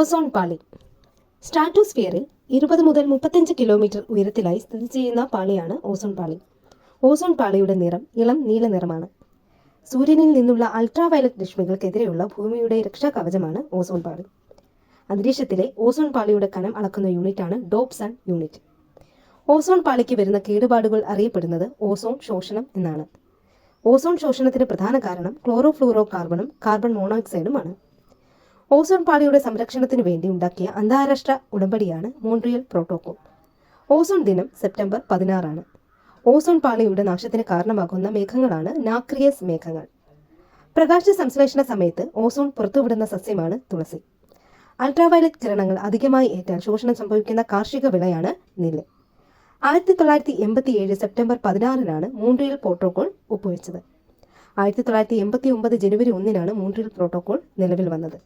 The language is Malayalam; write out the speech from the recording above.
ഓസോൺ പാളി. സ്ട്രാറ്റോസ്ഫിയറിൽ ഇരുപത് മുതൽ മുപ്പത്തഞ്ച് കിലോമീറ്റർ ഉയരത്തിലായി സ്ഥിതി ചെയ്യുന്ന പാളിയാണ് ഓസോൺ പാളി. ഓസോൺ പാളിയുടെ നിറം ഇളം നീല നിറമാണ്. സൂര്യനിൽ നിന്നുള്ള അൾട്രാവയലറ്റ് രശ്മികൾക്കെതിരെയുള്ള ഭൂമിയുടെ രക്ഷാ കവചമാണ് ഓസോൺ പാളി. അന്തരീക്ഷത്തിലെ ഓസോൺ പാളിയുടെ കനം അളക്കുന്ന യൂണിറ്റാണ് ഡോപ്സൺ യൂണിറ്റ്. ഓസോൺ പാളിക്ക് വരുന്ന കേടുപാടുകൾ അറിയപ്പെടുന്നത് ഓസോൺ ശോഷണം എന്നാണ്. ഓസോൺ ശോഷണത്തിന് പ്രധാന കാരണം ക്ലോറോ ഫ്ലൂറോ കാർബണും കാർബൺ മോണോക്സൈഡുമാണ്. ഓസോൺ പാളിയുടെ സംരക്ഷണത്തിനു വേണ്ടി ഉണ്ടാക്കിയ അന്താരാഷ്ട്ര ഉടമ്പടിയാണ് മോൺട്രിയൽ പ്രോട്ടോകോൾ. ഓസോൺ ദിനം സെപ്റ്റംബർ പതിനാറാണ്. ഓസോൺ പാളിയുടെ നാശത്തിന് കാരണമാകുന്ന മേഘങ്ങളാണ് നാക്രിയസ് മേഘങ്ങൾ. പ്രകാശ സംശ്ലേഷണ സമയത്ത് ഓസോൺ പുറത്തുവിടുന്ന സസ്യമാണ് തുളസി. അൾട്രാവയലറ്റ് കിരണങ്ങൾ അധികമായി ഏറ്റാൽ ശോഷണം സംഭവിക്കുന്ന കാർഷിക വിളയാണ് നെല്ല്. ആയിരത്തി തൊള്ളായിരത്തി എൺപത്തി ഏഴ് സെപ്റ്റംബർ പതിനാറിനാണ് മോൺട്രിയൽ പ്രോട്ടോകോൾ ഒപ്പുവെച്ചത്. ആയിരത്തി തൊള്ളായിരത്തി എൺപത്തി ഒമ്പത് ജനുവരി ഒന്നിനാണ് മോൺട്രിയൽ പ്രോട്ടോകോൾ നിലവിൽ വന്നത്.